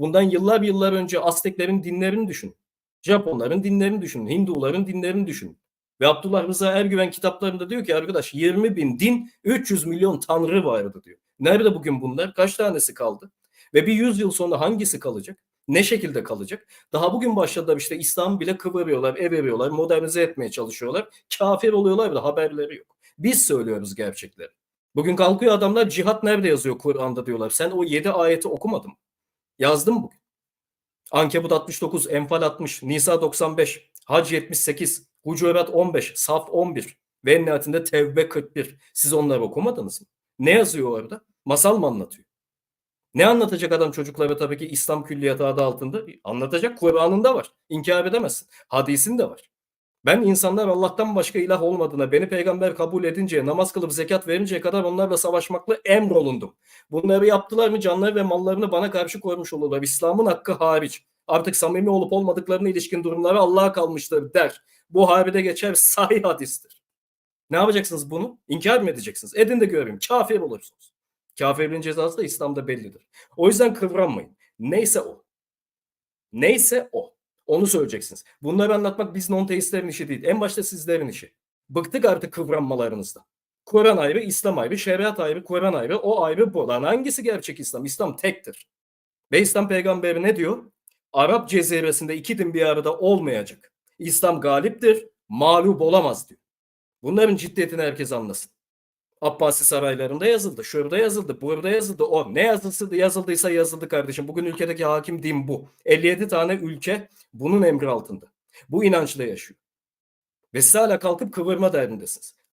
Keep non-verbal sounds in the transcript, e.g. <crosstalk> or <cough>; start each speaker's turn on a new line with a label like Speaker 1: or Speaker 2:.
Speaker 1: Bundan yıllar yıllar önce Azteklerin dinlerini düşün. Japonların dinlerini düşün. Hinduların dinlerini düşün. Ve Abdullah Rıza Ergüven kitaplarında diyor ki arkadaş 20 bin din 300 milyon tanrı vardı diyor. Nerede bugün bunlar? Kaç tanesi kaldı? Ve bir yüzyıl sonra hangisi kalacak? Ne şekilde kalacak? Daha bugün başladılar işte İslam bile kıvırıyorlar, eviriyorlar, modernize etmeye çalışıyorlar. Kafir oluyorlar da haberleri yok. Biz söylüyoruz gerçekleri. Bugün kalkıyor adamlar cihat nerede yazıyor Kur'an'da diyorlar. Sen o 7 ayeti okumadın mı? Yazdım bugün. Ankebut 69, Enfal 60, Nisa 95, Hac 78, Hucurat 15, Saf 11 ve en nihayetinde Tevbe 41. Siz onları okumadınız mı? Ne yazıyor orada? Masal mı anlatıyor? Ne anlatacak adam çocuklara tabii ki İslam külliyatı adı altında? Anlatacak Kur'an'ında var. İnkar edemezsin. Hadisinde var. Ben insanlar Allah'tan başka ilah olmadığına, beni peygamber kabul edince, namaz kılıp zekat verinceye kadar onlarla savaşmakla emrolundum. Bunları yaptılar mı canları ve mallarını bana karşı koymuş olurlar. İslam'ın hakkı hariç. Artık samimi olup olmadıklarına ilişkin durumları Allah'a kalmıştır der. Bu harbide geçer <laughs> sahih hadistir. Ne yapacaksınız bunu? İnkar mı edeceksiniz? Edin de göreyim. Kafir olursunuz. Kafirliğin cezası da İslam'da bellidir. O yüzden kıvranmayın. Neyse o. Neyse o. Onu söyleyeceksiniz. Bunları anlatmak biz non-teistlerin işi değil. En başta sizlerin işi. Bıktık artık kıvranmalarınızdan. Kur'an ayrı, İslam ayrı, şeriat ayrı, Kur'an ayrı, o ayrı, bu. Lan hangisi gerçek İslam? İslam tektir. Ve İslam peygamberi ne diyor? Arap ceziresinde iki din bir arada olmayacak. İslam galiptir, mağlup olamaz diyor. Bunların ciddiyetini herkes anlasın. Abbasi saraylarında yazıldı, şurada yazıldı, burada yazıldı, o ne yazılsın yazıldıysa yazıldı kardeşim. Bugün ülkedeki hakim din bu. 57 tane ülke bunun emri altında. Bu inançla yaşıyor. Ve siz hala kalkıp kıvırma derdindesiniz.